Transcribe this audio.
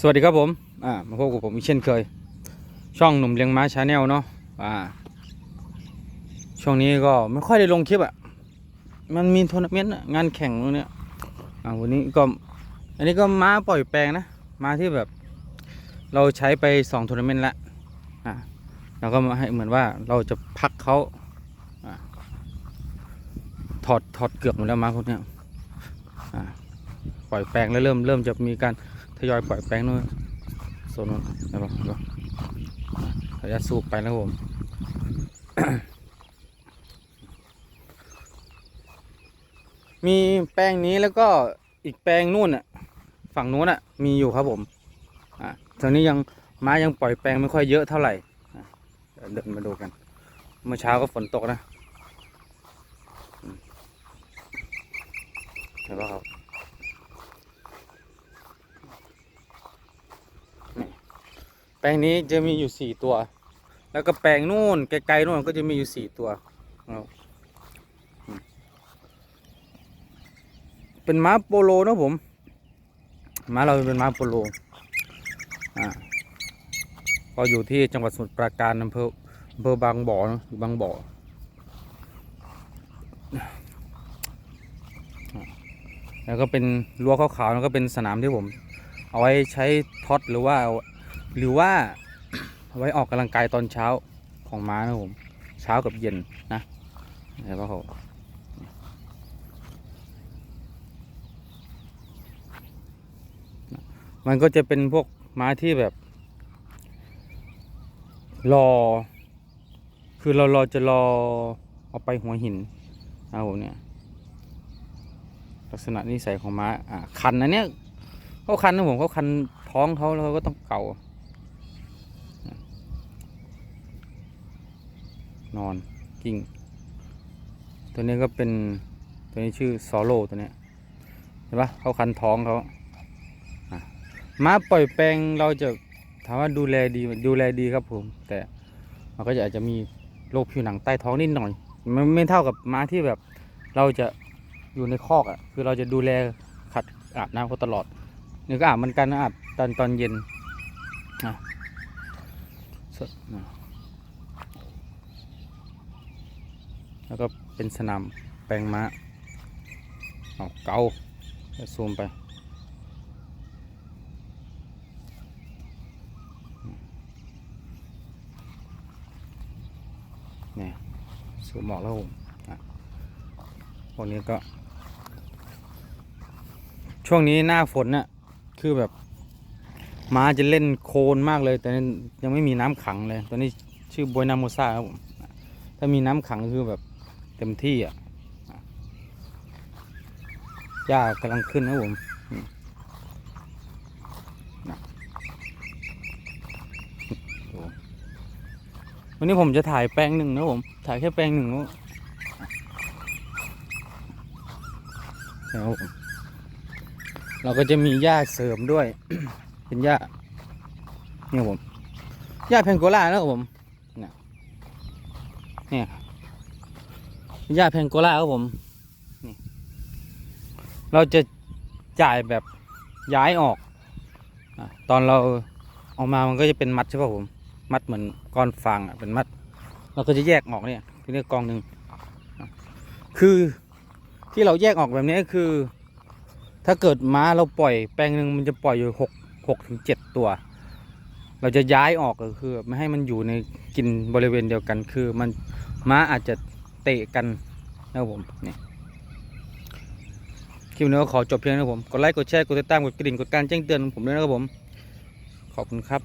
สวัสดีครับผมอ่ามาพบกับผมอีกเช่นเคย ช่องหนุ่มเลี้ยงม้าชาแนลเนาะอ่าช่วงนี้ก็ไม่ค่อยได้ลงคลิปอะ่ะมันมีทัวร์นาเมนต์งานแข่งตรงเนี้ยอ่าวันนี้ก็อันนี้ก็ม้าปล่อยแปลงนะม้าที่แบบ เราใช้ไปสองทัวร์นาเมนต์ละอ่าเราก็มาให้เหมือนว่าเราจะพักเขาอ่าถอดถอดเกือกหมดแล้วม้าพวกเนี้ยอ่าปล่อยแปลงแล้วเริ่มเริ่มจะมีการ ทยอยปล่อยแปลงนู่นโซนนู้นนะปะดูขออนุญาตสูบไปแล้วผมมีแปลงนี้แล้วก็อีกแปลงนู่นอะ ฝั่งนู้นอะ มีอยู่ครับผมอ่าตอนนี้ยังม้ายังปล่อยแปลงไม่ค่อยเยอะเท่าไหร่เดินมาดูกัน เมื่อเช้าก็ฝนตกนะเห็นปะครับ แป ลงนี้จะมีอยู่สี่ตัว แล้วก็แปลงนู่นไกลๆนู่นก็จะมีอยู่สี่ตัว เป็นม้าโปโลนะผม ม้าเราเป็นม้าโปโล อ่า ก็อยู่ที่จังหวัดสมุทรปราการอำเภออำเภอบางบ่อนอะอยู่บางบ่อแล้วก็เป็นรั้วขาวๆแล้วก็เป็นสนามที่ผม เอาไว้ใช้ท็อตหรือว่า หรือว่าไว้ออกกำลังกายตอนเช้าของม้านะผมเช้ากับเย็นนะเห็นปะเขามันก็จะเป็นพวกม้าที่แบบ รอ คือเรารอจะรอเอาไปหัวหินนะผมเนี่ย ลักษณะนิสัยของม้าอ่าคันอันเนี้ยเขาคันนะผมเขาคันท้องเขาแล้วเขาก็ต้องเกา นอนกิ้ง ตัวนี้ก็เป็นตัวนี้ชื่อซอโลตัวเนี้ยเห็นปะเขาคันท้องเขาม้าปล่อยแปลงเราจะถามว่าดูแลดีดูแลดีครับผม แต่มันก็จะอาจจะมีโรคผิวหนังใต้ท้องนิดหน่อย มันไม่เท่ากับม้าที่แบบเราจะอยู่ในคอกอะ คือเราจะดูแลขัดอาบน้ำเขาตลอดนี่ก็อาบมันกันอาบตอนตอนเย็นอะสดอะ แล้วก็เป็นสนามแปลงม้าเอาเกาจะซูมไปเนี่ยซูมออกแล้วผมอะพวกนี้ก็ ช่วงนี้หน้าฝนน่ะคือแบบม้าจะเล่นโคลนมากเลย แต่ยังไม่มีน้ำขังเลยตัวนี้ชื่อบวยนาโมซ่าครับผม ถ้ามีน้ำขังคือแบบ เต็มที่อะหญ้ากำลังขึ้นนะผมวันนี้ผมจะถ่ายแปลงหนึ่งนะผม ถ่ายแค่แปลงหนึ่งนะแล้วเราก็จะมีหญ้าเสริมด้วย เป็นหญ้าเนี่ยผมหญ้าเพนโกล่านะครับผมเนี่ย หญ้าเพนโกล่าครับผมนี่เราจะจ่ายแบบย้ายออกอตอนเราเออกมามันก็จะเป็นมัดใช่ป่ะผม มัดเหมือนก้อนฟางอะเป็นมัด เราก็จะแยกออกเนี่ยคือเนี่ยกองหนึ่งคือที่เราแยกออกแบบนี้คือ ถ้าเกิดม้าเราปล่อยแปลงหนึ่งมันจะปล่อยอยู่หกหกถึงเจ็ดตัว เราจะย้ายออกก็คือไม่ให้มันอยู่ในกินบริเวณเดียวกัน คือมันม้าอาจจะ เตะกันนะครับผมนี่คลิปนี้ก็ขอจบเพียงนะครับผม กดไลค์ กดแชร์ กดติดตาม กดกระดิ่ง กดการแจ้งเตือนผมด้วยนะครับผม ขอบคุณครับ